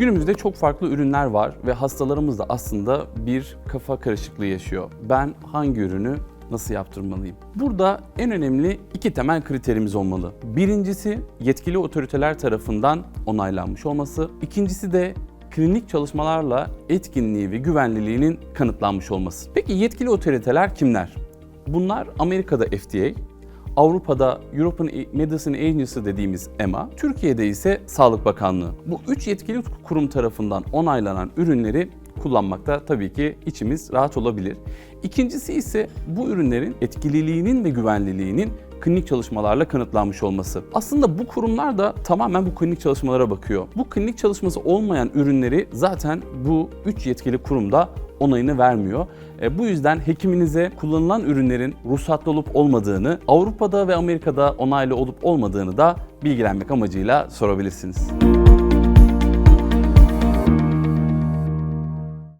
Günümüzde çok farklı ürünler var ve hastalarımız da aslında bir kafa karışıklığı yaşıyor. Ben hangi ürünü nasıl yaptırmalıyım? Burada en önemli iki temel kriterimiz olmalı. Birincisi yetkili otoriteler tarafından onaylanmış olması. İkincisi de klinik çalışmalarla etkinliği ve güvenliliğinin kanıtlanmış olması. Peki yetkili otoriteler kimler? Bunlar Amerika'da FDA, Avrupa'da European Medicine Agency dediğimiz EMA, Türkiye'de ise Sağlık Bakanlığı. Bu üç yetkili kurum tarafından onaylanan ürünleri kullanmakta tabii ki içimiz rahat olabilir. İkincisi ise bu ürünlerin etkililiğinin ve güvenliliğinin klinik çalışmalarla kanıtlanmış olması. Aslında bu kurumlar da tamamen bu klinik çalışmalara bakıyor. Bu klinik çalışması olmayan ürünleri zaten bu üç yetkili kurumda onayını vermiyor. E, bu yüzden hekiminize kullanılan ürünlerin ruhsatlı olup olmadığını, Avrupa'da ve Amerika'da onaylı olup olmadığını da bilgilenmek amacıyla sorabilirsiniz.